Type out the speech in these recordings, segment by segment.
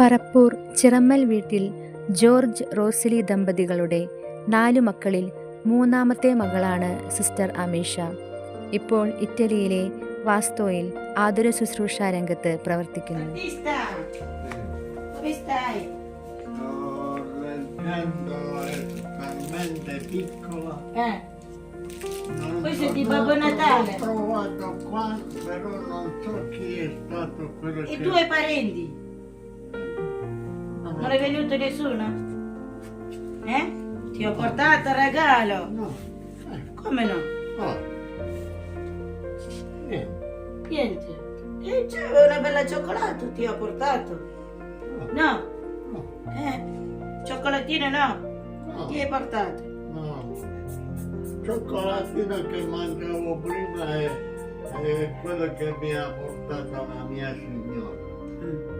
പറപ്പൂർ ചിറമ്മൽ വീട്ടിൽ ജോർജ് റോസലി ദമ്പതികളുടെ നാലു മക്കളിൽ മൂന്നാമത്തെ മകളാണ് സിസ്റ്റർ അമീഷ ഇപ്പോൾ ഇറ്റലിയിലെ വാസ്തോയിൽ ആതുര ശുശ്രൂഷ രംഗത്ത് പ്രവർത്തിക്കുന്നു Non è venuto nessuno? Eh? Ti ho portato il regalo. No, eh, Come no? oh. Niente, Niente. E c'era una bella cioccolato, ti ho portato. no, No? no, Eh? Cioccolatino no? no, Ti hai portato? no. Cioccolatino che mangiavo prima è, è quello che mi ha portato la mia signora. Mm.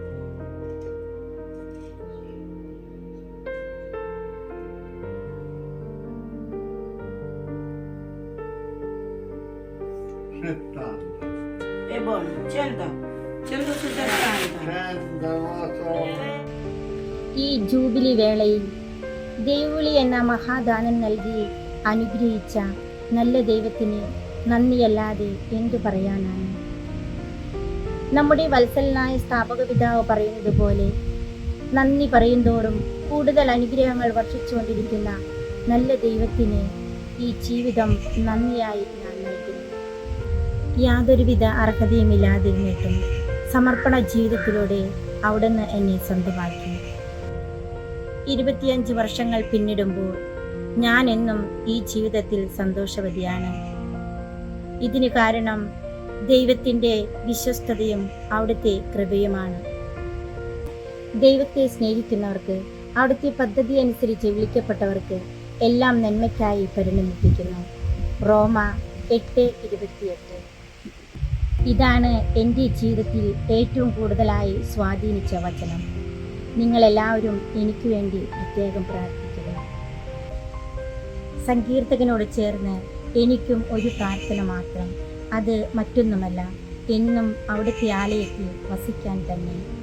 Settanta. E buono. 100. 160. Cento, ഈ jubilee വേളയിൽ ദേവുളി എന്ന മഹാദാനം നൽകി അനുഗ്രഹിച്ച നല്ല ദൈവത്തിന് നന്ദിയല്ലാതെ എന്തു പറയാനാണ് നമ്മുടെ വത്സലനായ സ്ഥാപക പിതാവ് പറയുന്നത് പോലെ നന്ദി പറയുന്തോറും കൂടുതൽ അനുഗ്രഹങ്ങൾ വർഷിച്ചുകൊണ്ടിരിക്കുന്ന നല്ല ദൈവത്തിന് ഈ ജീവിതം നന്ദിയായി ഞാൻ നൽകുന്നു യാതൊരുവിധ അർഹതയുമില്ലാതിരുന്നിട്ടും സമർപ്പണ ജീവിതത്തിലൂടെ അവിടുന്ന് എന്നെ സ്വന്തമാക്കി. ഇരുപത്തിയഞ്ച് വർഷങ്ങൾ പിന്നിടുമ്പോൾ ഞാൻ എന്നും ഈ ജീവിതത്തിൽ സന്തോഷവതിയാണ്. ഇതിന് കാരണം ദൈവത്തിന്റെ വിശ്വസ്തതയും അവിടുത്തെ കൃപയുമാണ്. ദൈവത്തെ സ്നേഹിക്കുന്നവർക്ക് അവിടുത്തെ പദ്ധതി അനുസരിച്ച് വിളിക്കപ്പെട്ടവർക്ക് എല്ലാം നന്മയ്ക്കായി പരിണമിപ്പിക്കുന്നു. റോമ എട്ട് ഇരുപത്തിയെട്ട്. ഇതാണ് എന്റെ ജീവിതത്തിൽ ഏറ്റവും കൂടുതലായി സ്വാധീനിച്ച വചനം. നിങ്ങളെല്ലാവരും എനിക്ക് വേണ്ടി പ്രത്യേകം പ്രാർത്ഥിക്കുക. സങ്കീർത്തകനോട് ചേർന്ന് എനിക്കും ഒരു പ്രാർത്ഥന മാത്രം. അത് മറ്റൊന്നുമല്ല എന്നും അവിടുത്തെ ആലയത്തിൽ വസിക്കാൻ തന്നെ.